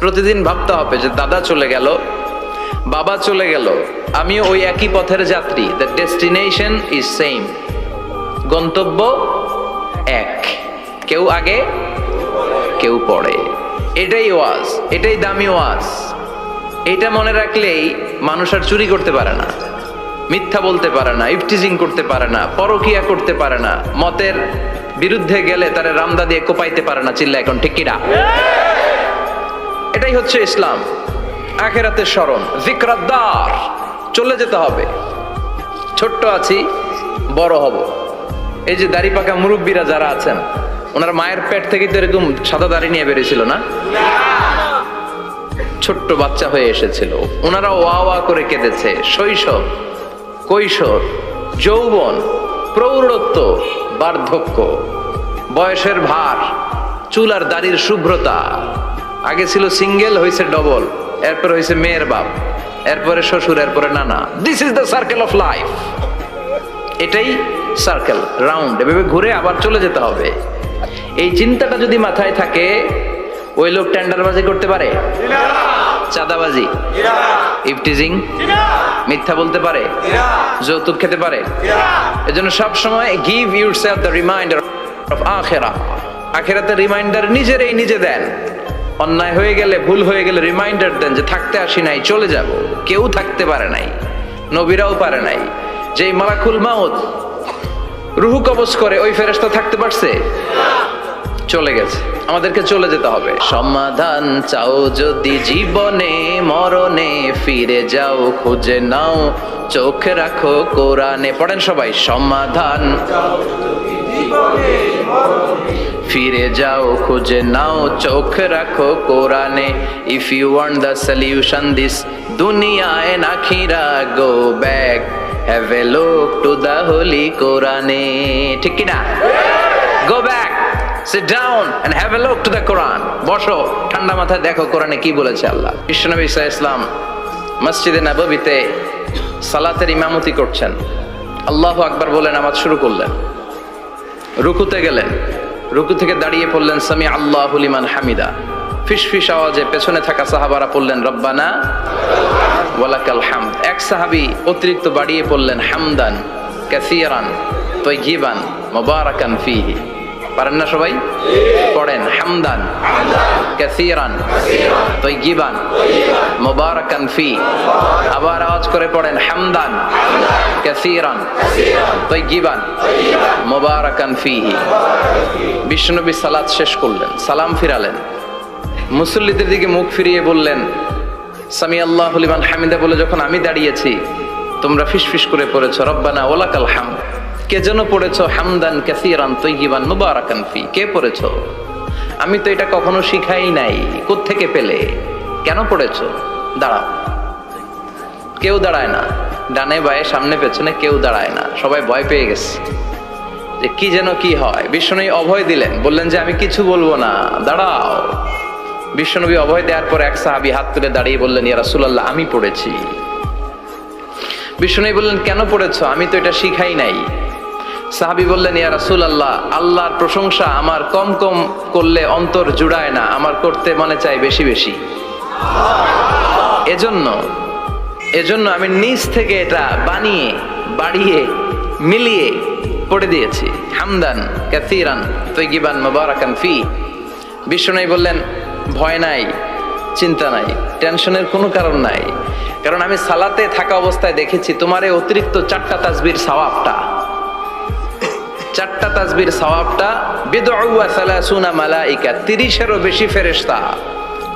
প্রতিদিন ভাবতে হবে যে দাদা চলে গেল, বাবা চলে গেল। আমি ওই একই পথের যাত্রী। দ্য ডেস্টিনেশন ইজ সেম গন্তব্য এক। কেউ আগে, কেউ পড়ে এটাই ওয়াজ, এটাই দামি ওয়াজ। এটা মনে রাখলেই মানুষ আর চুরি করতে পারে না। মিথ্যা বলতে পারে না, ইফটিজিং করতে পারে না, পরকিয়া করতে পারে না। মতের বিরুদ্ধে গেলে তারা রামদা দিয়ে কোপাইতে পারে না চিল্লা এখন, ঠিক কিনা এটাই হচ্ছে ইসলাম। আখেরাতের স্মরণ। জিক্রাদ্দার চলে যেতে হবে। ছোট্ট আছি, বড় হব। এই যে দাড়ি পাকা মুরব্বীরা যারা আছেন, ওনার মায়ের পেট থেকে তো এরকম সাদা দাড়ি নিয়ে বেরিয়েছিল না? ছোট্ট বাচ্চা হয়ে এসেছিল। ওনারা ওয়া ওয়া করে কেঁদেছে। শৈশব, কৈশোর, যৌবন, প্রৌঢ়ত্ব, বার্ধক্য, বয়সের ভার, চুল আর দাড়ির শুভ্রতা। আগে ছিল সিঙ্গেল হয়েছে ডবল এরপর হয়েছে মেয়ের বাপ, এরপরে শ্বশুর, এরপরে নানা। This is the circle of life এটাই সার্কেল রাউন্ড এভাবে ঘুরে আবার চলে যেতে হবে। এই চিন্তাটা যদি মাথায় থাকে, ওই লোক টেন্ডারবাজি করতে পারে? চাঁদাবাজি? ইফটিজিং? মিথ্যা বলতে পারে? যৌতুক খেতে পারে? এজন্য সব সময় give yourself the reminder of আখেরা। আখেরাতে রিমাইন্ডার নিজেরই নিজে দেন। অন্যায় হয়ে গেলে, ভুল হয়ে গেলে রিমাইন্ডার দেন যে থাকতে আসি নাই, চলে যাব। কেউ থাকতে পারে নাই, নবীরাও পারে নাই। যেই মালাকুল মাউত রুহু কবজ করে, ওই ফেরেশতা থাকতে পারছে? চলে গেছে। আমাদেরকে চলে যেতে হবে। সমাধান চাও যদি জীবনে, মরণে ফিরে যাও, খুঁজে নাও, চোখ রাখো কোরআনে। পড়েন সবাই, সমাধান ফিরে যাও, খুঁজে নাও, চোখ রাখো কোরআনে। If you want the solution this দুনিয়ায় নাখিরা go back have a look to the holy কোরআনে। ঠিক কি না go back sit down and have a look to the Quran. বসো, ঠান্ডা মাথায় দেখো কোরআনে কি বলেছে আল্লাহ। ইসা ইসলাম মসজিদে নববীতে সালাতের ইমামতি করছেন। আল্লাহ আকবার বলে নামাজ শুরু করলেন। রুকুতে গেলেন। রুকু থেকে দাঁড়িয়ে পড়লেন, সামি আল্লাহ লিমান হামিদা। ফিস ফিস আওয়াজে পেছনে থাকা সাহাবারা পড়লেন, রব্বানা ওয়ালাকাল হাম এক সাহাবি অতিরিক্ত বাড়িয়ে পড়লেন, হামদান ক্যাসিয়ারান তৈগিবান মোবারাকান ফিহি। পারেন না সবাই? পড়েন, হামদান, কাসিরান তৈগিবান মোবারাকান ফি। আবার আওয়াজ করে পড়েন, হামদান, কাসিরান তৈগিবান মোবারাকান ফিহি বিষ্ণুনবী সালাত শেষ করলেন, সালাম ফিরালেন। মুসল্লিদের দিকে মুখ ফিরিয়ে বললেন সামি আল্লাহ লিমান হামিদা বলে যখন আমি দাঁড়িয়েছি, তোমরা ফিসফিস করে পড়েছ, রব্বানা ওলাকাল হাম কে যেন পড়েছ হামদান কাসিরান তৈগিবান মুবারাকান ফি? কে পড়েছ? আমি তো এটা কখনো শিখাই নাই। থেকে পেলে? কেন পড়েছ? দাঁড়াও। কেউ দাঁড়ায় না। ডানে বায়ে, সামনে পেছনে কেউ দাঁড়ায় না। সবাই ভয় পেয়ে গেছে। যে কি যেন কি হয়। বিষ্ণু অভয় দিলেন। বললেন যে, আমি কিছু বলব না। দাঁড়াও। বিশ্বনবী অভয় দেওয়ার পর এক সাহাবি হাত তুলে দাঁড়িয়ে বললেন, ইয়া রাসূলুল্লাহ, আমি পড়েছি। বিষ্ণু বললেন, কেন পড়েছো? আমি তো এটা শিখাই নাই। সাহাবি বললেন, ইয়া রাসুল আল্লাহ আল্লাহর প্রশংসা আমার কম কম করলে অন্তর জুড়ায় না, আমার করতে মনে চাই বেশি বেশি। এজন্য এজন্য আমি নিজ থেকে এটা বানিয়ে, বাড়িয়ে, মিলিয়ে পড়ে দিয়েছি। হামদান, কাসিরান তৈগিবান মুবারাকান ফি। বিষ্ণু বললেন, ভয় নাই, চিন্তা নাই, টেনশনের কোনো কারণ নাই। কারণ আমি সালাতে থাকা অবস্থায় দেখেছি, তোমার এই অতিরিক্ত চারটা তাজবির সওয়াবটা। চারটা তাসবির সওয়াবটা বিদউয়া মালাইকা 30 এরও বেশি ফেরেশতা।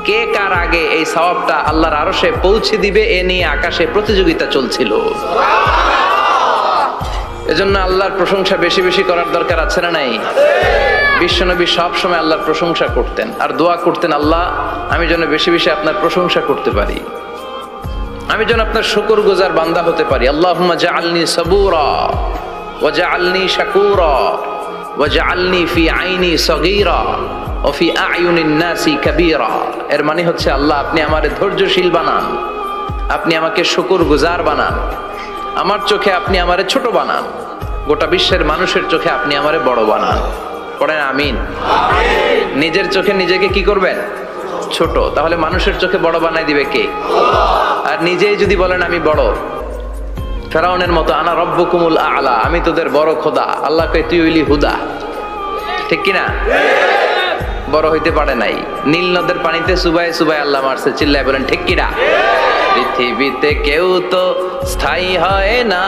কে কার আগে এই সওয়াবটা আল্লাহর আরশে পৌঁছে দিবে এ নিয়ে আকাশে প্রতিযোগিতা চলছিল। এজন্য আল্লাহর প্রশংসা বেশি বেশি করার দরকার আছে না নাই? বিশ্বনবী সব সময় আল্লাহর প্রশংসা করতেন। আর দোয়া করতেন, আল্লাহ, আমি যেন বেশি বেশি আপনার প্রশংসা করতে পারি। আমি যেন আপনার শুকর গুজার বান্দা হতে পারি। আল্লাহ জাআলনি সাবুরা। ওয়া জাআলনি শাকুরা ওয়া জাআলনি ফি আইনি সগীরা ও ফি আয়ুনিন নাসি কাবীরা এর মানে হচ্ছে আল্লাহ আপনি আমারে ধৈর্যশীল বানান। আপনি আমাকে শুকর গুজার বানান। আমার চোখে আপনি আমারে ছোট বানান। গোটা বিশ্বের মানুষের চোখে আপনি আমারে বড় বানান। পড়েন আমিন। নিজের চোখে নিজেকে কি করবেন? ছোট। তাহলে মানুষের চোখে বড় বানাই দিবে কে? আর নিজেই যদি বলেন আমি বড় ফেরাউনের মতো, আনা রব্বকুমুল আলা আমি তোদের বড় খোদা আল্লাহ কই তুই হইলি হুদা ঠিক কিনা? বড় হইতে পারে নাই। নীল নদের পানিতে সুবাই সুবাই আল্লাহ মারছে, চিল্লায় বলেন, ঠিক কিনা? পৃথিবীতে কেউ তো স্থায়ী হয় না।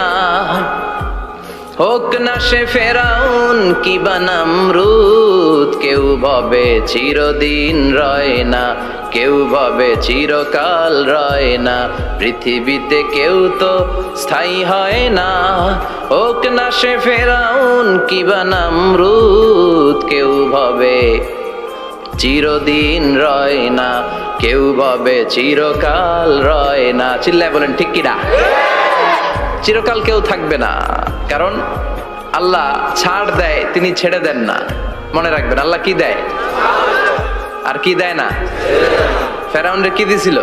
হোক না সে ফেরাউন, কি বানামরুদ কেউ ভাবে চিরদিন রয় না। কেউ ভাবে চিরকাল রয় না। পৃথিবীতে কেউ তো স্থায়ী হয় না। হোক না সে ফেরাউন কি বানামরুদ কেউ ভাবে চিরদিন রয় না। কেউ ভাবে চিরকাল রয় না। চিল্লায় বলেন, ঠিক কিনা চিরকাল কেউ থাকবে না। কারণ আল্লাহ ছাড় দেয়, তিনি ছেড়ে দেন না। মনে রাখবেন, আল্লাহ কি দেয়? আর কি দেয় না? ফেরাউনরে কি দিছিল?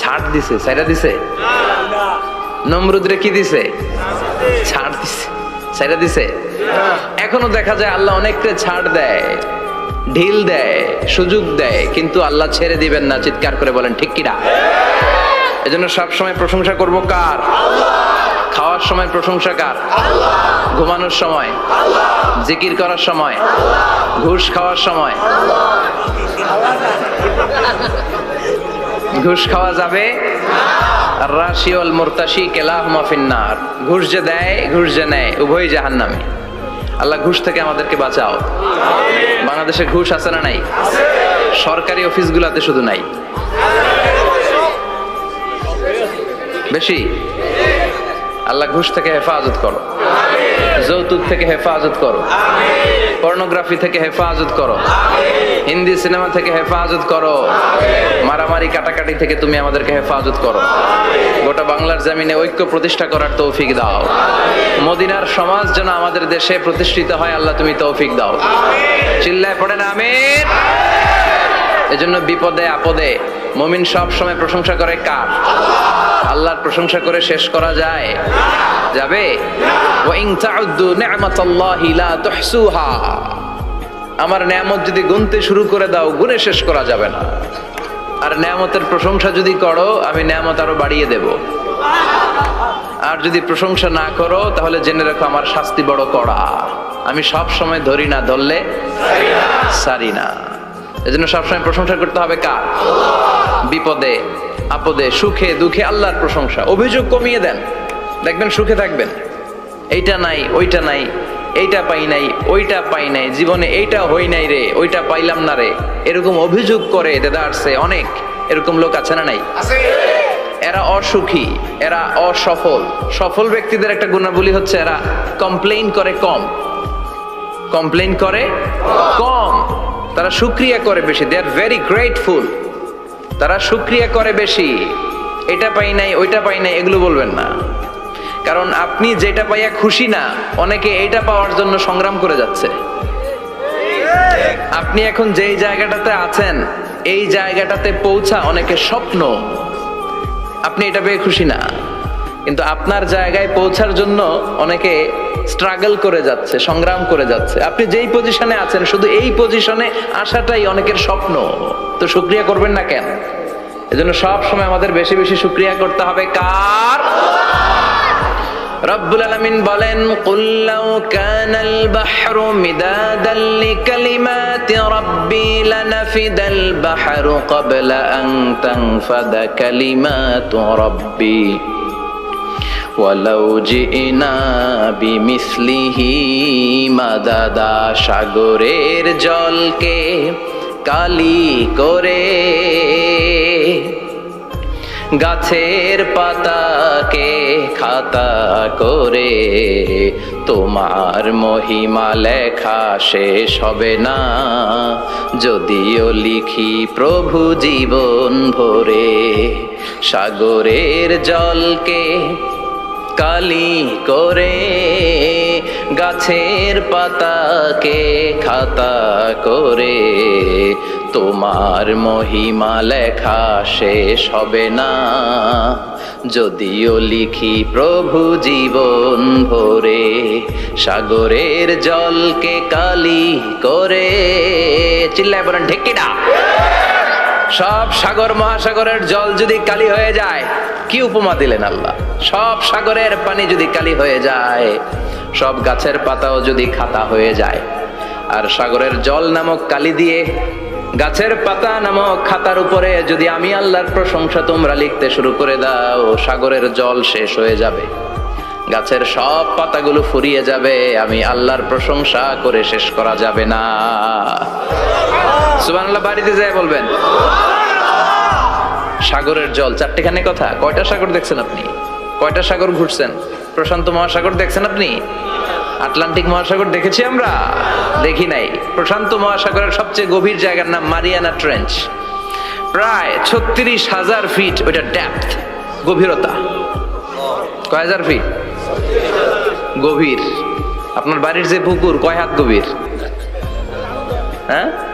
ছাড় দিছে সাইরা দিছে? নমরুদরে কি দিছে? ছাড় দিছে সাইরা দিছে? এখনও দেখা যায় আল্লাহ অনেকটা ছাড় দেয়, ঢিল দেয়, সুযোগ দেয়, কিন্তু আল্লাহ ছেড়ে দিবেন না, চিৎকার করে বলেন, ঠিক কিনা? এজন্য সব সময় প্রশংসা করব কার? খাওয়ার সময় প্রশংসা কার? ঘুমানোর সময়। জিকির করার সময়। ঘুষ খাওয়ার সময়। ঘুষ খাওয়া যাবে? আর রাশিওল মুরতাশি কেলাহ মাফিন্নার ঘুষ যে দেয় ঘুষ যে নেয় উভয় জাহান্নামে। আল্লাহ ঘুষ থেকে আমাদেরকে বাঁচাও। বাংলাদেশে ঘুষ আছে না নাই? সরকারি অফিসগুলোতে শুধু নাই? বেশি? আল্লাহ ঘুষ থেকে হেফাজত করো। যৌতুক থেকে হেফাজত করো। পর্নোগ্রাফি থেকে হেফাজত করো। হিন্দি সিনেমা থেকে হেফাজত করো। মারামারি, কাটাকাটি থেকে তুমি আমাদেরকে হেফাজত করো। গোটা বাংলার জামিনে ঐক্য প্রতিষ্ঠা করার তৌফিক দাও। মদিনার সমাজ যেন আমাদের দেশে প্রতিষ্ঠিত হয়, আল্লাহ তুমি তৌফিক দাও। চিল্লায় পড়েন আমির এজন্য বিপদে, আপদে মমিন সব সময় প্রশংসা করে কার? আল্লাহর প্রশংসা করে শেষ করা যায়। যাবে? আমার নিয়ামত যদি গুনতে শুরু করে দাও গুনে শেষ করা যাবে না। আর নিয়ামতের প্রশংসা যদি করো, আমি নিয়ামত আরও বাড়িয়ে দেব। আর যদি প্রশংসা না করো, তাহলে জেনে রাখো আমার শাস্তি বড় কড়া। আমি সব সময় ধরি না, ধরলে সারি না। এজন্য সবসময় প্রশংসা করতে হবে কার? বিপদে আপদে সুখে দুঃখে আল্লাহর প্রশংসা। অভিযোগ কমিয়ে দেন। দেখবেন সুখে থাকবেন। এইটা নাই ওইটা নাই এইটা পাই নাই ওইটা পাই নাই জীবনে এইটা হই নাই রে ওইটা পাইলাম না রে। এরকম অভিযোগ করে দেদারসে অনেক। এরকম লোক আছে না নাই? এরা অসুখী এরা অসফল। সফল ব্যক্তিদের একটা গুণাবলী হচ্ছে এরা কমপ্লেইন করে কম। কমপ্লেইন করে কম। তারা সুক্রিয়া করে বেশি দে আর ভেরি গ্রেটফুল তারা সুক্রিয়া করে বেশি, এটা পাই নাই, ওইটা পাই নাই, এগুলো বলবেন না। কারণ আপনি যেটা পাইয়া খুশি না, অনেকে এইটা পাওয়ার জন্য সংগ্রাম করে যাচ্ছে। আপনি এখন যেই জায়গাটাতে আছেন, এই জায়গাটাতে পৌঁছা অনেকে স্বপ্ন। আপনি এটা পেয়ে খুশি না। কিন্তু আপনার জায়গায় পৌঁছার জন্য অনেকে স্ট্রাগল করে যাচ্ছে, সংগ্রাম করে যাচ্ছে। আপনি যেই পজিশনে আছেন, শুধু এই পজিশনে আসাটাই অনেকের স্বপ্ন। তো শুক্রিয়া করবেন না কেন? এজন্য সব সময় আমাদের বেশি বেশি শুক্রিয়া করতে হবে। কার? রব্বুল আলামিন বলেন, কুল লাউ কানাল বাহরু মিদাদান লিকালিমাতি রাব্বি লানাফিদাল বাহরু ক্বাবলা আন তানফাদা কালিমাতু রাব্বি। ওয়ালাউ জিনা বিমিসলিহি মাদাদা সাগরের জলকে কালি করে। গাছের পাতাকে খাতা করে। তোমার মহিমা লেখা শেষ হবে না। যদিও লিখি প্রভু জীবন ভরে সাগরের জলকে কালি করে গাছের পাতাকে খাতা করে। তোমার মহিমা লেখা শেষ হবে না। যদিও লিখি প্রভু জীবন ভরে, সাগরের জলকে কালি করে। চিল্লায় বলেন ঢেকিটা সব সাগর মহাসাগরের জল যদি কালি হয়ে যায়, কি উপমা দিলেন আল্লাহ? সব সাগরের পানি যদি কালি হয়ে যায়, সব গাছের পাতাও যদি খাতা হয়ে যায়, আর সাগরের জল নামক কালি দিয়ে গাছের পাতা নামক খাতার উপরে যদি আমি আল্লাহর প্রশংসা তোমরা লিখতে শুরু করে দাও, সাগরের জল শেষ হয়ে যাবে। গাছের সব পাতাগুলো ফুরিয়ে যাবে, আমি আল্লাহর প্রশংসা করে শেষ করা যাবে না। সুবহানাল্লাহ, বাড়িতে যায় বলবেন। সাগরের জল, চারটেখানে কথা। কয়টা সাগর দেখছেন আপনি? কয়টা সাগর ঘুরছেন? প্রশান্ত মহাসাগর দেখছেন আপনি? আটলান্টিক মহাসাগর দেখেছি আমরা? দেখি নাই। প্রশান্ত মহাসাগরের সবচেয়ে গভীর জায়গার নাম মারিয়ানা ট্রেঞ্চ। প্রায় ছত্রিশ হাজার ফিট ওইটা ড্যাপথ গভীরতা। কয় হাজার ফিট? গভীর। আপনার বাড়ির যে পুকুর, কয় হাত গভীর? হ্যাঁ?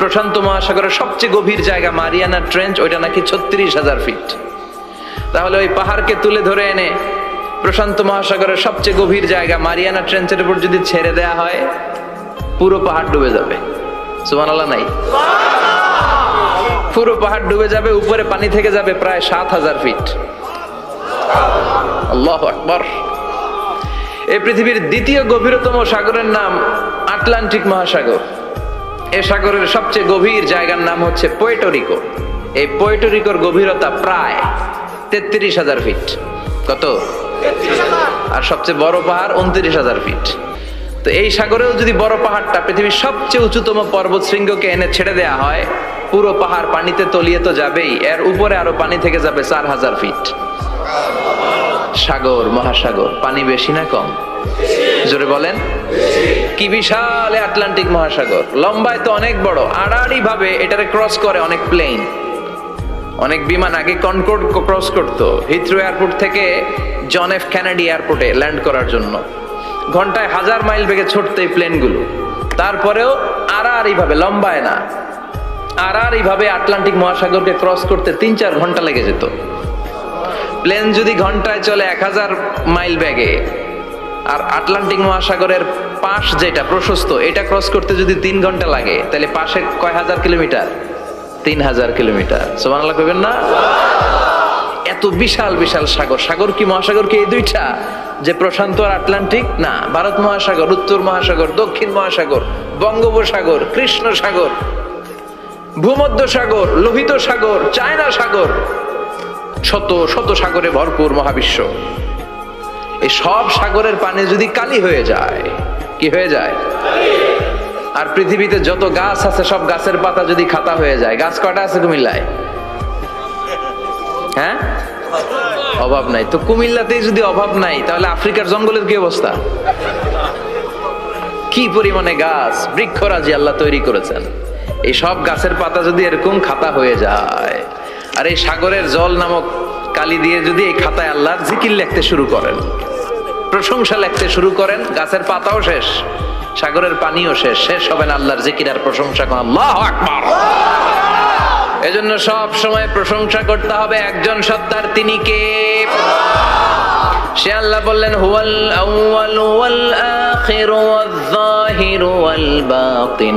প্রশান্ত মহাসাগরের সবচেয়ে গভীর জায়গা মারিয়ানা ট্রেঞ্চ, ওইটা নাকি ছত্রিশ হাজার ফিট। তাহলে ওই পাহাড়কে তুলে ধরে এনে প্রশান্ত মহাসাগরের সবচেয়ে গভীর জায়গা মারিয়ানা ট্রেঞ্চের উপর যদি ছেড়ে দেয়া হয়, পুরো পাহাড় ডুবে যাবে। সুমান নাই? পুরো পাহাড় ডুবে যাবে, উপরে পানি থেকে যাবে প্রায় সাত হাজার ফিট। আল্লাহ আকবর। এই পৃথিবীর দ্বিতীয় গভীরতম সাগরের নাম আটলান্টিক মহাসাগর। এ সাগরের সবচেয়ে গভীর জায়গার নাম হচ্ছে পোয়েটোরিকো এই পোয়েটোরিকোর গভীরতা প্রায় তেত্রিশ হাজার ফিট। কত? আর সবচেয়ে বড় পাহাড় উনত্রিশ হাজার ফিট। তো এই সাগরেও যদি বড় পাহাড়টা পৃথিবীর সবচেয়ে উঁচুতম পর্বত শৃঙ্গকে এনে ছেড়ে দেয়া হয় পুরো পাহাড় পানিতে তলিয়ে তো যাবেই এর উপরে আরও পানি থেকে যাবে চার হাজার ফিট। সাগর, মহাসাগর, পানি বেশি না কম? জোরে বলেন। কি বিশাল আটলান্টিক মহাসাগর। লম্বায় তো অনেক বড় আড়াআড়ি ভাবে এটারে ক্রস করে অনেক প্লেন অনেক বিমান আগে কনকোর্ড ক্রস করতো হিথ্রো এয়ারপোর্ট থেকে জন এফ ক্যানাডি এয়ারপোর্টে ল্যান্ড করার জন্য। ঘন্টায় হাজার মাইল বেগে ছুটতো এই প্লেনগুলো তারপরেও আড়াআড়ি ভাবে লম্বায় না। আড়াআড়ি ভাবে আটলান্টিক মহাসাগরকে ক্রস করতে তিন চার ঘণ্টা লেগে যেত। প্লেন যদি ঘন্টায় চলে এক হাজার মাইল ব্যাগে আর আটলান্টিক মহাসাগরের পাশ যেটা প্রশস্ত, এটা ক্রস করতে যদি তিন ঘণ্টা লাগে, তাহলে পাশে কয় হাজার কিলোমিটার? তিন হাজার কিলোমিটার। সোমানলা কইবেন না? এত বিশাল বিশাল সাগর। সাগর কি মহাসাগর কি এই দুইটা? যে প্রশান্ত আর আটলান্টিক? না, ভারত মহাসাগর, উত্তর মহাসাগর, দক্ষিণ মহাসাগর, বঙ্গোপসাগর কৃষ্ণ সাগর ভূমধ্য সাগর লোহিত সাগর, চায়না সাগর শত শত সাগরে ভরপুর মহাবিশ্ব। এই সব সাগরের পানি যদি কালি হয়ে যায়, কি হয়ে যায়? আর পৃথিবীতে যত গাছ আছে, সব গাছের পাতা যদি খাতা হয়ে যায়, গাছ কটা আছে কুমিল্লায়? হ্যাঁ? অভাব নাই। তো কুমিল্লাতেই যদি অভাব নাই, তাহলে আফ্রিকার জঙ্গলের কি অবস্থা? কি পরিমাণে গাছ, বৃক্ষরাজি আল্লাহ তৈরি করেছেন। এই সব গাছের পাতা যদি এরকম খাতা হয়ে যায় আর এই সাগরের জল নামক কালি দিয়ে যদি এই খাতায় আল্লাহর জিকির লিখতে শুরু করেন, প্রশংসা লিখতে শুরু করেন, গাছের পাতাও শেষ, সাগরের পানিও শেষ শেষ হবেন আল্লাহর জিকির আর প্রশংসা করেন আল্লাহ আকবার! এজন্য সব সময় প্রশংসা করতে হবে একজন সত্তার, তিনি কে? সে আল্লাহ বললেন, হুয়াল আউয়াল ওয়াল আখির ওয়াল যাহির ওয়াল বাতিন।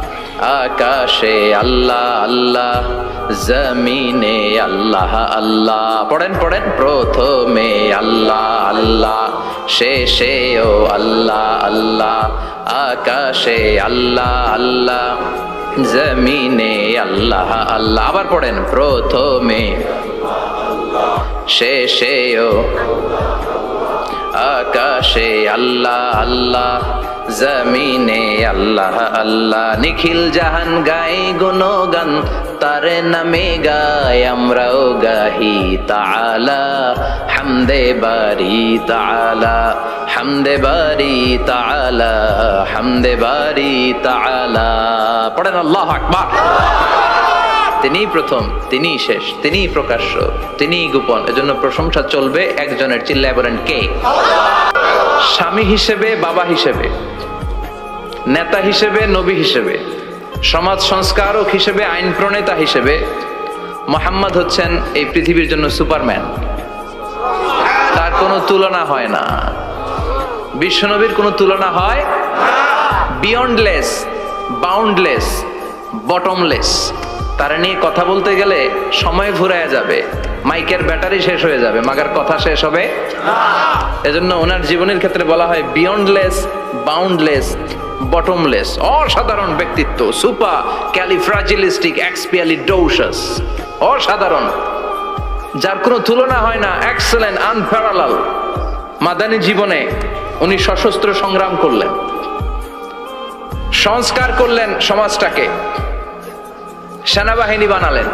আকাশে আল্লাহ আল্লাহ, জমিনে আল্লাহ আল্লাহ। পড়েন পড়েন, প্রথমে আল্লাহ আল্লাহ শেষে ও আল্লাহ আল্লাহ। আকাশে আল্লাহ আল্লাহ, জমিনে আল্লাহ আল্লাহ। আবার পড়েন, প্রথমে শেষে ও আকাশে আল্লাহ আল্লাহ জমিনে আল্লাহ আল্লাহ নিখিল জাহান গাই গুণগান, তার নামে গাই আমরাও গাহি তালা হামদে বারি তালা হামদে বারি তালা হামদে বারি তালা পড়েন আল্লাহ আকবার। তিনিই প্রথম, তিনিই শেষ, তিনিই প্রকাশ্য, তিনিই গোপন। এজন্য প্রশংসা চলবে একজনের চিল্লায় বলেন কে? স্বামী হিসেবে, বাবা হিসেবে, নেতা হিসেবে, নবী হিসেবে, সমাজ সংস্কারক হিসেবে, আইন প্রণেতা হিসেবে, মোহাম্মদ হচ্ছেন এই পৃথিবীর জন্য সুপারম্যান। তার কোনো তুলনা হয় না। বিশ্বনবীর কোনো তুলনা হয় বিয়ন্ডলেস বাউন্ডলেস বটমলেস তারা নিয়ে কথা বলতে গেলে সময় ফুরায় যাবে। মাইকের ব্যাটারি শেষ হয়ে যাবে, মাগার কথা শেষ হবে। এজন্য ওনার জীবনের ক্ষেত্রে বলা হয় বিয়ন্ডলেস বাউন্ডলেস বটমলেস অসাধারণ ব্যক্তিত্ব সুপার ক্যালিফ্রাজিলিস্টিক এক্সপিয়ালি ডৌসাস অসাধারণ। যার কোনো তুলনা হয় না এক্সেলেন্ট আনপ্যারালাল মাদানী জীবনে উনি সশস্ত্র সংগ্রাম করলেন, সংস্কার করলেন সমাজটাকে। সেনাবাহিনী বানালেন।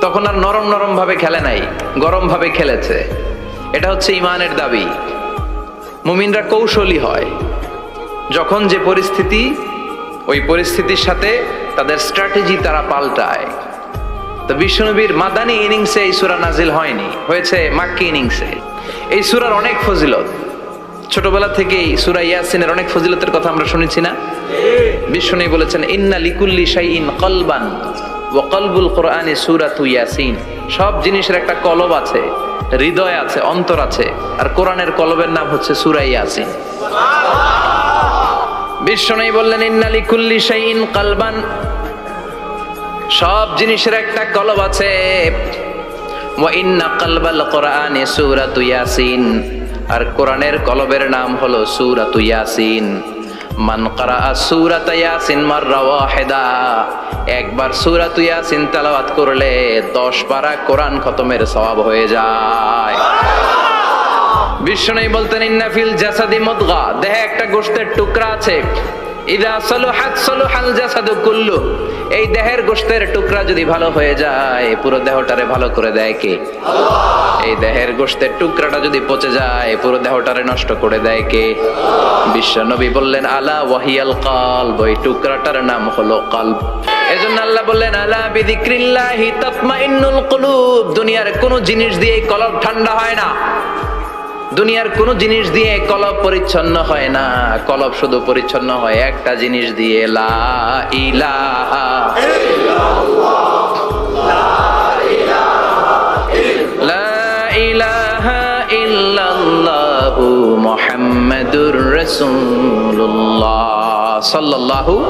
তখন আর নরম নরম ভাবে খেলে নাই, গরম ভাবে খেলেছে। এটা হচ্ছে ইমানের দাবি। মুমিনরা কৌশলী হয়। যখন যে পরিস্থিতি, ওই পরিস্থিতির সাথে তাদের স্ট্র্যাটেজি তারা পাল্টায়। তো বিশ্বনবীর মাদানী ইনিংসে এই সুরা নাজিল হয়নি, হয়েছে মাক্কি ইনিংসে। এই সুরার অনেক ফজিলত। ছোটবেলা থেকেই সুরা ইয়াসিনের অনেক ফজিলতের কথা আমরা শুনেছি না? বিশ্বনবী বলেছেন, ইন্না লিকুল্লি শাইইন কলবান ওয়া কলবুল কোরআনে সূরাতু ইয়াসিন। সব জিনিসের একটা কলব আছে, হৃদয় আছে, অন্তর আছে, আর কোরআনের কলবের নাম হচ্ছে সূরা ইয়াসিন। বিশ্বনবী বললেন, ইন্না লিকুল্লি শাইইন কলবান। সব জিনিসের একটা কলব আছে, ওয়া ইন্না কলবাল কোরআনে সূরাতু ইয়াসিন। আর কোরআনের কলবের নাম হলো সূরাতু ইয়াসিন। মান কারা সূরাত ইয়াসিন মাররা ওয়াহিদা। একবার সূরাতু ইয়াসিন তেলাওয়াত করলে 10 পারা কোরআন খতমের সওয়াব হয়ে যায়। বিষ্ণু বলতেন ইন্নাফিল জাসাদি মুদগা। দেহে একটা গোশতের টুকরা আছে। ইদা সলুহাত সলুহাল জাসাদু কুল্লু এই দেহের গোশতের টুকরা যদি ভালো হয়ে যায়, পুরো দেহটারে ভালো করে দেয় কে? এই দেহের গোশতের টুকরাটা যদি পচে যায়, পুরো দেহটারে নষ্ট করে দেয় কে? বিশ্ব নবী বললেন, আলা ওয়াহিয়াল কলব ওই টুকরাটার নাম হলো কলব। এজন্য আল্লাহ বললেন, আলা বিযিক্রিল্লাহি তাতমাইন্নুল কুলুব দুনিয়ার কোনো জিনিস দিয়ে কলব ঠান্ডা হয় না। দুনিয়ার কোন জিনিস দিয়ে কলব পরিচ্ছন্ন হয় না। কলব শুধু পরিচ্ছন্ন হয় একটা জিনিস দিয়ে। লা ইলাহা লা ইলাহা ইল্লাল্লাহু মুহাম্মাদুর রাসূলুল্লাহ। সাল্লাল্লাহু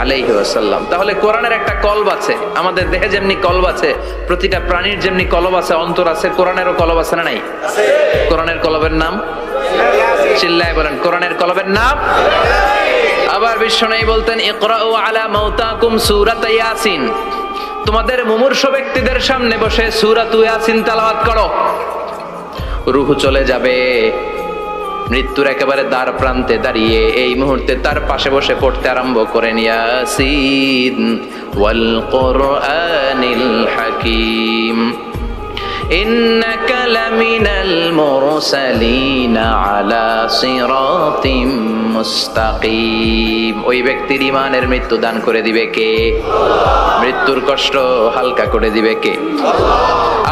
আলাইহি ওয়াসাল্লাম। তাহলে কোরআনের একটা কলব আছে। আমাদের দেহে যেমনি কলব আছে, প্রতিটা প্রাণীর যেমনি কলব আছে, অন্তর আছে, কোরআনেরও কলব আছে না নাই? কোরআনের কলবের নাম? চিল্লায় বলেন, কোরআনের কলবের নাম? আবার বলতেন আলা ইয়াসিন। তোমাদের মুমূর্ষ ব্যক্তিদের সামনে বসে সূরাত ইয়াসিন করো। রূহ চলে যাবে। মৃত্যুর একেবারে দ্বার প্রান্তে দাঁড়িয়ে এই মুহূর্তে তার পাশে বসে পড়তে আরম্ভ করেন ইয়াসিন ওয়াল কোরআনিল হাকিম إنك لمن المرسلين على صراط মুস্তাকিম ওই ব্যক্তির ইমানের মৃত্যু দান করে দিবে কে মৃত্যুর কষ্ট হালকা করে দিবে কে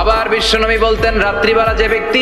আবার বিশ্বনবী বলতেন রাত্রিবেলা যে ব্যক্তি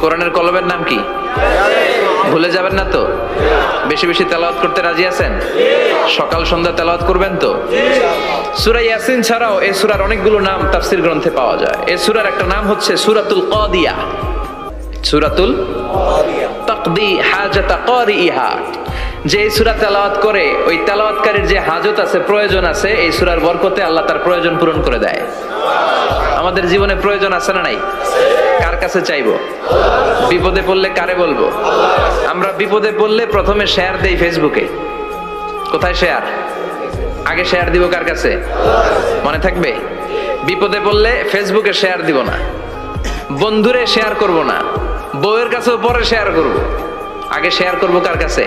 কোরআনের কলমের নাম কি? ভুলে যাবেন না তো? বেশি বেশি তেলাওয়াত করতে রাজি আছেন? সকাল সন্ধ্যা তেলাওয়াত করবেন তো? সূরা ইয়াসিন ছাড়াও এই সূরার অনেকগুলো নাম তাফসীর গ্রন্থে পাওয়া যায়। এই সূরার একটা নাম হচ্ছে সূরাতুল কাদিয়া। সূরাতুল তাকদি হাজাতা কারিহা। যে এই সুরা তেলাওয়াত করে, ওই তেলাওয়াতকারীর যে হাজত আছে, প্রয়োজন আছে, এই সুরার বরকতে আল্লাহ তার প্রয়োজন পূরণ করে দেয়। আমাদের জীবনে প্রয়োজন আছে না নাই? কাছে চাইব। বিপদে পড়লে কারে বলব? আমরা বিপদে পড়লে প্রথমে শেয়ার দেই ফেসবুকে কোথায় শেয়ার আগে শেয়ার দিব কার কাছে? মনে থাকবে? বিপদে পড়লে ফেসবুকে শেয়ার দিব না। বন্ধুরে শেয়ার করব না। বউয়ের কাছেও পরে শেয়ার করব। আগে শেয়ার করব কার কাছে?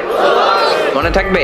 মনে থাকবে?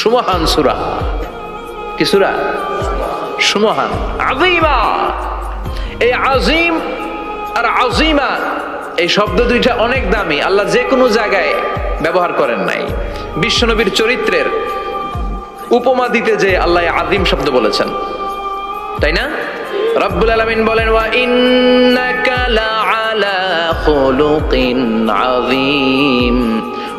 সুমহান সূরা। কি সুরা? সুমহান। আজিমা এই আজিম আর আজিমা এই শব্দ দুইটা অনেক দামি। আল্লাহ যে কোনো জায়গায় ব্যবহার করেন নাই। বিশ্বনবীর চরিত্রের উপমা দিতে যে আল্লাহ আদিম শব্দ বলেছেন। তাই না? রব্বুল আলামিন বলেন, ওয়া ইন্নাকা লাআলা খুলুকিন আযীম।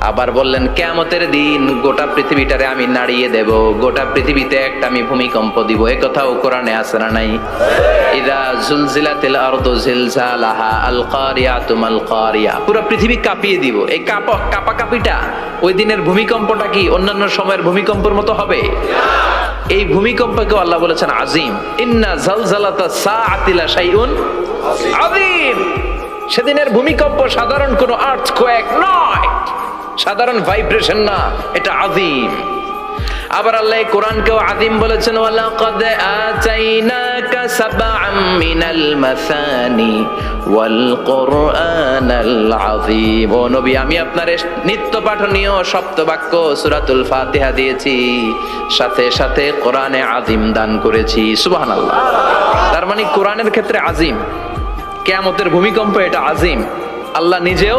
আবার বললেন, কেয়ামতের দিন গোটা পৃথিবীটারে আমি নাড়িয়ে দেব। গোটা পৃথিবীতে একটা আমি ভূমিকম্প দিব। এ কথাও কোরআনে আছে না নাই? ইদা জুলজিলাতিল আরদু জিলজালাহা আল কারিয়াতু মাল কারিয়া পুরো পৃথিবী কাঁপিয়ে দিব। এই কাপা কাপা কাপিটা ওই দিনের ভূমিকম্পটা কি অন্যান্য সময়ের ভূমিকম্পের মতো হবে? এই ভূমিকম্পকে আল্লাহ বলেছেন আজিম। ইন্না জালজালাতা সাআতিলা শাইউন আযীম। সেদিনের ভূমিকম্প সাধারণ কোনো আর্থ কোয়েক নয়। সাধারণ ভাইব্রেশন না, এটা আযীম। আবার আল্লাহ কোরআনকেও আদিম বলেছেন, ওয়ালাকাদ আতাইনাকা সাবআম মিনাল মাসানি ওয়াল কুরআনাল আযীম। ও নবী, আমি আপনার নিত্য পাঠনীয় সপ্তবাক্য সূরাতুল ফাতিহা দিয়েছি, সাথে সাথে কোরআনে আযীম দান করেছি। সুবহানাল্লাহ। তার মানে কোরআনের ক্ষেত্রে আযীম। কেয়ামতের ভূমিকম্প এটা আজিম আল্লাহ নিজেও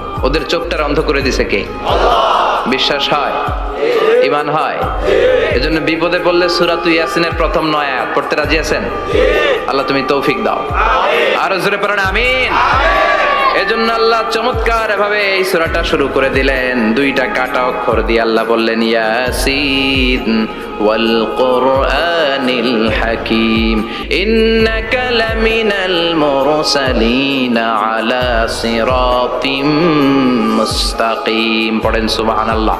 ওদের চোখটার অন্ধ করে দিছে কে? বিশ্বাস হয়? ইমান হয়? এজন্য বিপদে পড়লে সুরাতু ইয়াসিনের প্রথম নয় পড়তে রাজি আছেন? আল্লাহ তুমি তৌফিক দাও। আরও জোরে পড়েন, আমিন। এজন্য আল্লাহ চমৎকার ভাবে এই সূরাটা শুরু করে দিলেন। দুইটা কাটা অক্ষর দিয়ে আল্লাহ বললেন, ইয়াসিন ওয়াল কুরআনিল হাকীম। ইন্নাকা লামিনাল আলা সিরাতিম মুস্তাকিম। পড়েন সুবহানাল্লাহ।